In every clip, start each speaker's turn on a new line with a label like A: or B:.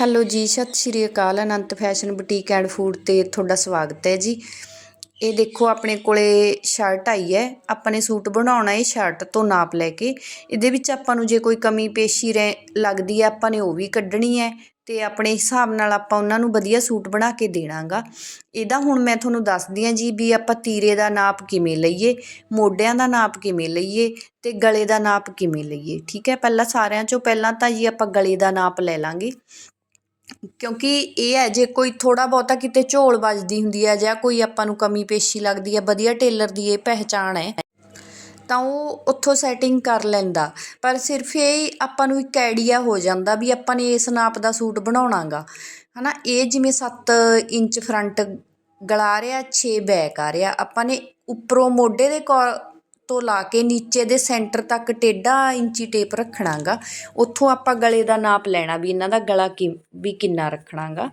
A: Hello ਜੀ, ਸਤਿ ਸ਼੍ਰੀ ਅਕਾਲ, Anant fashion boutique and food ਤੇ ਤੁਹਾਡਾ ਸਵਾਗਤ ਹੈ ਜੀ। ਇਹ ਦੇਖੋ ਆਪਣੇ ਕੋਲੇ ਸ਼ਰਟ ਆਈ ਹੈ। ਆਪਾਂ ਨੇ ਸੂਟ ਬਣਾਉਣਾ ਹੈ ਸ਼ਰਟ ਤੋਂ ਨਾਪ ਲੈ ਕੇ। ਇਹਦੇ ਵਿੱਚ ਆਪਾਂ ਨੂੰ ਜੇ ਕੋਈ ਕਮੀ ਪੇਸ਼ੀ ਰਹਿ, ਲੱਗਦੀ ਹੈ, ਆਪਾਂ ਨੇ ਉਹ ਵੀ ਕੱਢਣੀ ਹੈ ਤੇ ਆਪਣੇ ਹਿਸਾਬ ਨਾਲ ਆਪਾਂ ਉਹਨਾਂ ਨੂੰ ਵਧੀਆ ਸੂਟ ਬਣਾ ਕੇ ਦੇਣਾਗਾ। ਇਹਦਾ ਹੁਣ ਮੈਂ ਤੁਹਾਨੂੰ ਦੱਸਦੀ ਹਾਂ ਜੀ ਵੀ ਆਪਾਂ ਤੀਰੇ ਦਾ ਨਾਪ ਕਿਵੇਂ ਲਈਏ, ਮੋਢਿਆਂ ਦਾ ਨਾਪ ਕਿਵੇਂ ਲਈਏ ਤੇ ਗਲੇ ਦਾ ਨਾਪ ਕਿਵੇਂ ਲਈਏ। ਠੀਕ ਹੈ, ਪਹਿਲਾਂ ਸਾਰਿਆਂ ਚੋਂ ਪਹਿਲਾਂ ਤਾਂ ਜੀ ਆਪਾਂ ਗਲੇ ਦਾ ਨਾਪ ਲੈ ਲਾਂਗੇ। ਕਿਉਂਕਿ ਇਹ ਹੈ, ਜੇ ਕੋਈ ਥੋੜ੍ਹਾ ਬਹੁਤਾ ਕਿਤੇ ਝੋਲ ਵੱਜਦੀ ਹੁੰਦੀ ਹੈ ਜਾਂ ਕੋਈ ਆਪਾਂ ਨੂੰ ਕਮੀ ਪੇਸ਼ੀ ਲੱਗਦੀ ਹੈ, ਵਧੀਆ ਟੇਲਰ ਦੀ ਇਹ ਪਹਿਚਾਣ ਹੈ, ਤਾਂ ਉਹ ਉੱਥੋਂ ਸੈਟਿੰਗ ਕਰ ਲੈਂਦਾ। ਪਰ ਸਿਰਫ ਇਹ ਆਪਾਂ ਨੂੰ ਇੱਕ ਆਈਡੀਆ ਹੋ ਜਾਂਦਾ ਵੀ ਆਪਾਂ ਨੇ ਇਸ ਨਾਪ ਦਾ ਸੂਟ ਬਣਾਉਣਾਗਾ। ਹਨਾ, ਇਹ ਜਿਵੇਂ 7 ਇੰਚ ਫਰੰਟ ਗਲਾ ਰਿਹਾ 6 ਬੈਕ ਆ ਰਿਹਾ, ਆਪਾਂ ਨੇ ਉੱਪਰੋਂ ਮੋਢੇ ਦੇ ਕੋ ਤੋਂ ਲਾ ਕੇ ਨੀਚੇ ਦੇ ਸੈਂਟਰ ਤੱਕ ਟੇਢਾ ਇੰਚੀ ਟੇਪ ਰੱਖਣਾਗਾ। ਉੱਥੋਂ ਆਪਾਂ ਗਲੇ ਦਾ ਨਾਪ ਲੈਣਾ ਵੀ, ਇਹਨਾਂ ਦਾ ਗਲਾ ਕਿ, ਵੀ ਕਿੰਨਾ ਰੱਖਣਾਗਾ।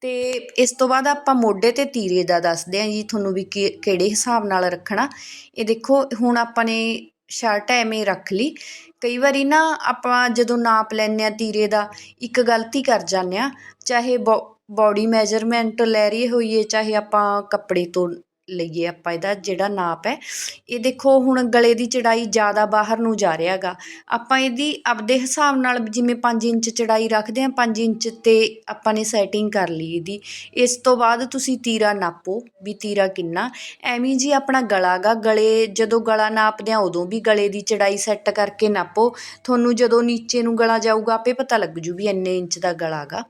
A: ਤੇ ਇਸ ਤੋਂ ਬਾਅਦ ਆਪਾਂ ਮੋਢੇ ਤੇ ਤੀਰੇ ਦਾ ਦੱਸਦੇ ਹਾਂ ਜੀ, ਤੁਹਾਨੂੰ ਵੀ ਕਿਹੜੇ ਹਿਸਾਬ ਨਾਲ ਰੱਖਣਾ। ਇਹ ਦੇਖੋ, ਹੁਣ ਆਪਾਂ ਨੇ ਸ਼ਰਟ ਐਵੇਂ ਰੱਖ ਲਈ। ਕਈ ਵਾਰੀ ਨਾ ਆਪਾਂ ਜਦੋਂ ਨਾਪ ਲੈਂਦੇ ਆ ਤੀਰੇ ਦਾ, ਇੱਕ ਗਲਤੀ ਕਰ ਜਾਂਦੇ ਆ। ਚਾਹੇ ਬੋਡੀ ਮੈਜਰਮੈਂਟ ਲੈ ਰਹੀ ਹੋਈਏ, ਚਾਹੇ ਆਪਾਂ ਕੱਪੜੇ ਤੋਂ ਲਈਏ ਆਪਾਂ ਇਹਦਾ ਜਿਹੜਾ ਨਾਪ ਹੈ। ਇਹ ਦੇਖੋ ਹੁਣ ਗਲੇ ਦੀ ਚੜਾਈ ਜ਼ਿਆਦਾ ਬਾਹਰ ਨੂੰ ਜਾ ਰਿਹਾ ਗਾ। ਆਪਾਂ ਇਹਦੀ ਆਪਦੇ ਹਿਸਾਬ ਨਾਲ ਜਿਵੇਂ 5 ਇੰਚ ਚੜਾਈ ਰੱਖਦੇ ਹਾਂ 5 ਇੰਚ ਤੇ ਆਪਾਂ ਨੇ ਸੈਟਿੰਗ ਕਰ ਲਈ ਇਹਦੀ। ਇਸ ਤੋਂ ਬਾਅਦ ਤੁਸੀਂ ਤੀਰਾ ਨਾਪੋ ਵੀ ਤੀਰਾ ਕਿੰਨਾ। ਐਵੇਂ ਜੀ ਆਪਣਾ ਗਲਾ ਗਾ। ਗਲੇ ਜਦੋਂ ਗਲਾ ਨਾਪਦੇ ਆ ਉਦੋਂ ਵੀ ਗਲੇ ਦੀ ਚੜਾਈ ਸੈੱਟ ਕਰਕੇ ਨਾਪੋ। ਤੁਹਾਨੂੰ ਜਦੋਂ ਨੀਚੇ ਨੂੰ ਗਲਾ ਜਾਊਗਾ, ਆਪੇ ਪਤਾ ਲੱਗ ਜੂ ਵੀ ਇੰਨੇ ਇੰਚ ਦਾ ਗਲਾ ਗਾ।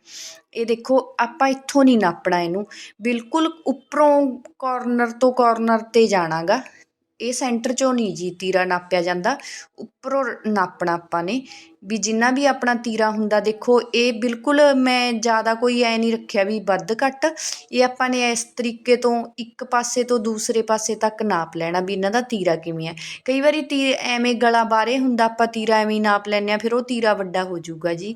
A: ਇਹ ਦੇਖੋ, ਆਪਾਂ ਇੱਥੋਂ ਨਹੀਂ ਨਾਪਣਾ ਇਹਨੂੰ। ਬਿਲਕੁਲ ਉੱਪਰੋਂ ਕੋਰਨਰ ਤੋਂ ਕੋਰਨਰ ਤੇ ਜਾਣਾ ਗਾ ਇਹ ਸੈਂਟਰ ਚੋਂ ਨਹੀਂ ਜੀ ਤੀਰਾ ਨਾਪਿਆ ਜਾਂਦਾ। ਉੱਪਰੋਂ ਨਾਪਣਾ ਆਪਾਂ ਨੇ। ਵੀ ਜਿੰਨਾ ਵੀ ਆਪਣਾ ਤੀਰਾ ਹੁੰਦਾ, ਦੇਖੋ, ਇਹ ਬਿਲਕੁਲ ਮੈਂ ਜ਼ਿਆਦਾ ਕੋਈ ਐ ਨਹੀਂ ਰੱਖਿਆ ਵੀ ਵੱਧ ਘੱਟ। ਇਹ ਆਪਾਂ ਨੇ ਇਸ ਤਰੀਕੇ ਤੋਂ ਇੱਕ ਪਾਸੇ ਤੋਂ ਦੂਸਰੇ ਪਾਸੇ ਤੱਕ ਨਾਪ ਲੈਣਾ ਵੀ ਇਹਨਾਂ ਦਾ ਤੀਰਾ ਕਿਵੇਂ ਹੈ। ਕਈ ਵਾਰੀ ਤੀ, ਐਵੇਂ ਗਲਾ ਬਾਰੇ ਹੁੰਦਾ, ਆਪਾਂ ਤੀਰਾ ਐਵੇਂ ਨਾਪ ਲੈਂਦੇ ਆ ਫਿਰ ਉਹ ਤੀਰਾ ਵੱਡਾ ਹੋ ਜਾਊਗਾ ਜੀ।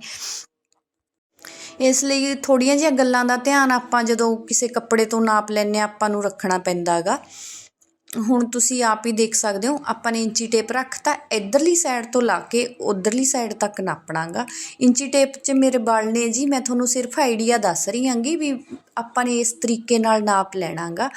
A: ਇਸ ਲਈ ਥੋੜ੍ਹੀਆਂ ਜਿਹੀਆਂ ਗੱਲਾਂ ਦਾ ਧਿਆਨ ਆਪਾਂ ਜਦੋਂ ਕਿਸੇ ਕੱਪੜੇ ਤੋਂ ਨਾਪ ਲੈਂਦੇ ਹਾਂ, ਆਪਾਂ ਨੂੰ ਰੱਖਣਾ ਪੈਂਦਾ ਹੈਗਾ। ਹੁਣ ਤੁਸੀਂ ਆਪ ਹੀ ਦੇਖ ਸਕਦੇ ਹੋ, ਆਪਾਂ ਨੇ ਇੰਚੀ ਟੇਪ ਰੱਖਤਾ, ਇਧਰਲੀ ਸਾਈਡ ਤੋਂ ਲਾ ਕੇ ਉਧਰਲੀ ਸਾਈਡ ਤੱਕ ਨਾਪਣਾਗਾ ਇੰਚੀ ਟੇਪ 'ਚ ਮੇਰੇ ਬਲ ਨੇ ਜੀ, ਮੈਂ ਤੁਹਾਨੂੰ ਸਿਰਫ ਆਈਡੀਆ ਦੱਸ ਰਹੀ ਹਾਂਗੀ ਵੀ ਆਪਾਂ ਨੇ ਇਸ ਤਰੀਕੇ ਨਾਲ ਨਾਪ ਲੈਣਾ ਗਾ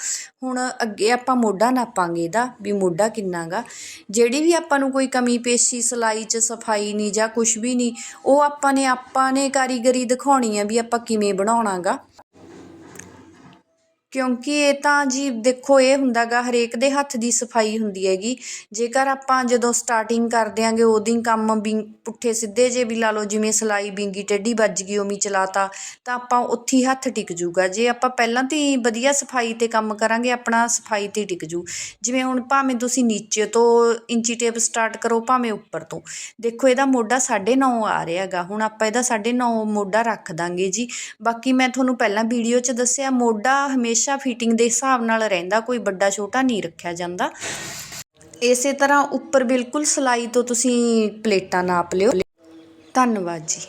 A: ਹੁਣ ਅੱਗੇ ਆਪਾਂ ਮੋਢਾ ਨਾਪਾਂਗੇ ਇਹਦਾ, ਵੀ ਮੋਢਾ ਕਿੰਨਾ ਗਾ ਜਿਹੜੀ ਵੀ ਆਪਾਂ ਨੂੰ ਕੋਈ ਕਮੀ, ਪੇਸ਼ੀ, ਸਿਲਾਈ 'ਚ ਸਫ਼ਾਈ ਨਹੀਂ ਜਾਂ ਕੁਝ ਵੀ ਨਹੀਂ ਉਹ ਆਪਾਂ ਨੇ ਆਪਾਂ ਨੇ ਕਾਰੀਗਰੀ ਦਿਖਾਉਣੀ ਹੈ ਵੀ ਆਪਾਂ ਕਿਵੇਂ ਬਣਾਉਣਾ ਗਾ ਕਿਉਂਕਿ ਇਹ ਤਾਂ ਜੀ ਦੇਖੋ, ਇਹ ਹੁੰਦਾ ਗਾ ਹਰੇਕ ਦੇ ਹੱਥ ਦੀ ਸਫ਼ਾਈ ਹੁੰਦੀ ਹੈਗੀ। ਜੇਕਰ ਆਪਾਂ ਜਦੋਂ ਸਟਾਰਟਿੰਗ ਕਰ ਦਿਆਂਗੇ ਉਦੋਂ ਕੰਮ ਵੀ ਪੁੱਠੇ ਸਿੱਧੇ ਜੇ ਵੀ ਲਾ ਲਓ, ਜਿਵੇਂ ਸਿਲਾਈ ਬਿੰਗੀ, ਟੇਢੀ ਵੱਜ ਗਈ ਉਵੇਂ ਚਲਾਤਾ, ਤਾਂ ਆਪਾਂ ਉੱਥੇ ਹੀ ਹੱਥ ਟਿਕ ਜੂਗਾ। ਜੇ ਆਪਾਂ ਪਹਿਲਾਂ ਤੋਂ ਹੀ ਵਧੀਆ ਸਫ਼ਾਈ 'ਤੇ ਕੰਮ ਕਰਾਂਗੇ, ਆਪਣਾ ਸਫ਼ਾਈ 'ਤੇ ਟਿਕ ਜੂ। ਜਿਵੇਂ ਹੁਣ ਭਾਵੇਂ ਤੁਸੀਂ ਨੀਚੇ ਤੋਂ ਇੰਚੀ ਟੇਪ ਸਟਾਰਟ ਕਰੋ, ਭਾਵੇਂ ਉੱਪਰ ਤੋਂ। ਦੇਖੋ, ਇਹਦਾ ਮੋਢਾ 9.5 ਆ ਰਿਹਾ ਹੈਗਾ। ਹੁਣ ਆਪਾਂ ਇਹਦਾ 9.5 ਮੋਢਾ ਰੱਖ ਦਾਂਗੇ ਜੀ। ਬਾਕੀ ਮੈਂ ਤੁਹਾਨੂੰ ਪਹਿਲਾਂ ਵੀਡੀਓ 'ਚ ਦੱਸਿਆ, ਮੋਢਾ ਹਮੇਸ਼ਾ ਹਮੇਸ਼ਾ ਫਿਟਿੰਗ ਦੇ ਹਿਸਾਬ ਨਾਲ ਰਹਿੰਦਾ, ਕੋਈ ਵੱਡਾ ਛੋਟਾ ਨਹੀਂ ਰੱਖਿਆ ਜਾਂਦਾ। ਇਸੇ ਤਰ੍ਹਾਂ ਉੱਪਰ ਬਿਲਕੁਲ ਸਲਾਈ ਤੋਂ ਤੁਸੀਂ ਪਲੇਟਾਂ ਨਾਪ ਲਿਓ। ਧੰਨਵਾਦ ਜੀ।